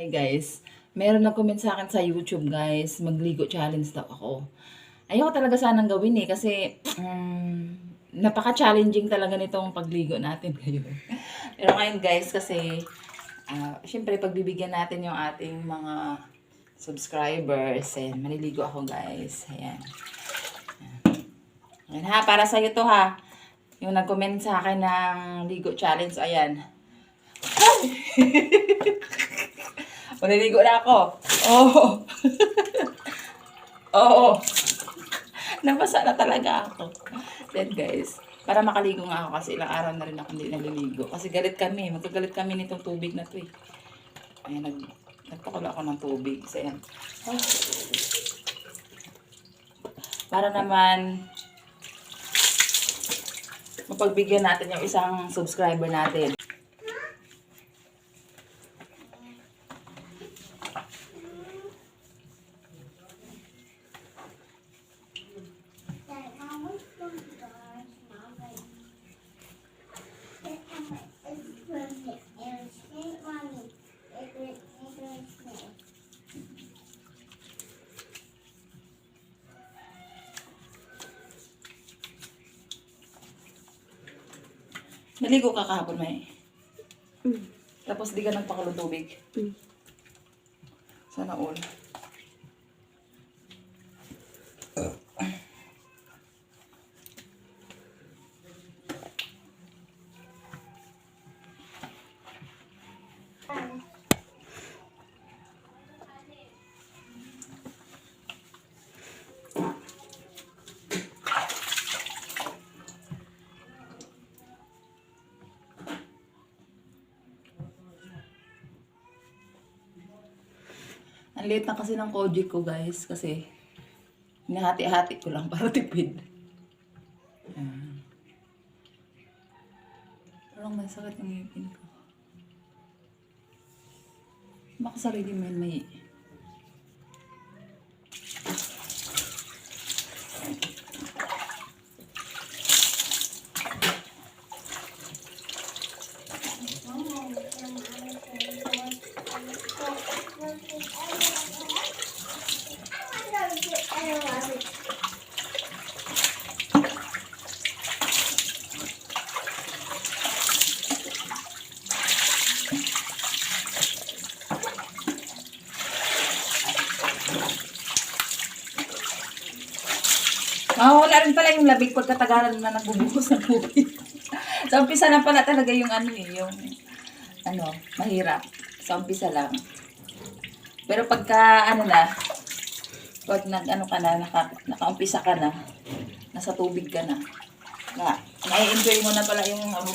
Hi guys, meron nag-comment sa akin sa YouTube guys, magligo challenge daw ako. Ayoko talaga sanang gawin eh kasi um, napaka-challenging talaga nitong pagligo natin ngayon. Pero ngayon guys kasi ah, syempre pagbibigyan natin yung ating mga subscribers and maliligo ako guys. Ayan. Ayan ha, para sa to ha. Yung nag-comment sa akin ng ligo challenge, ayan. Maliligo na ako. Oo. Oo. Nabasa na talaga ako. Then guys, para makaligo nga ako kasi ilang araw na rin ako hindi naliligo. Kasi galit kami. Magkagalit kami nitong tubig na to eh. Ayan, nag, nagpakulo ako ng tubig. So, ayan. Para naman mapagbigyan natin yung isang subscriber natin. Naligo ka kahapon, May. Mm. Tapos di ka nagpakulo tubig. Mm. Sana all. Ang liit na kasi ng koji ko, guys. Kasi, hinahati-hati ko lang para tipid. Ayan. Parang may sakit ng ngipin ko. Baka sarili mo yun may... Ah, wala rin pala yung labig pagkatagalan na nagbubuhos ng tubig. sa umpisa na pala talaga yung ano eh, yung ano, mahirap. Sa umpisa lang. Pero pagka ano na, pag nag ano ka na, naka, nakaumpisa ka na, nasa tubig ka na, na, na-enjoy mo na pala yung ano,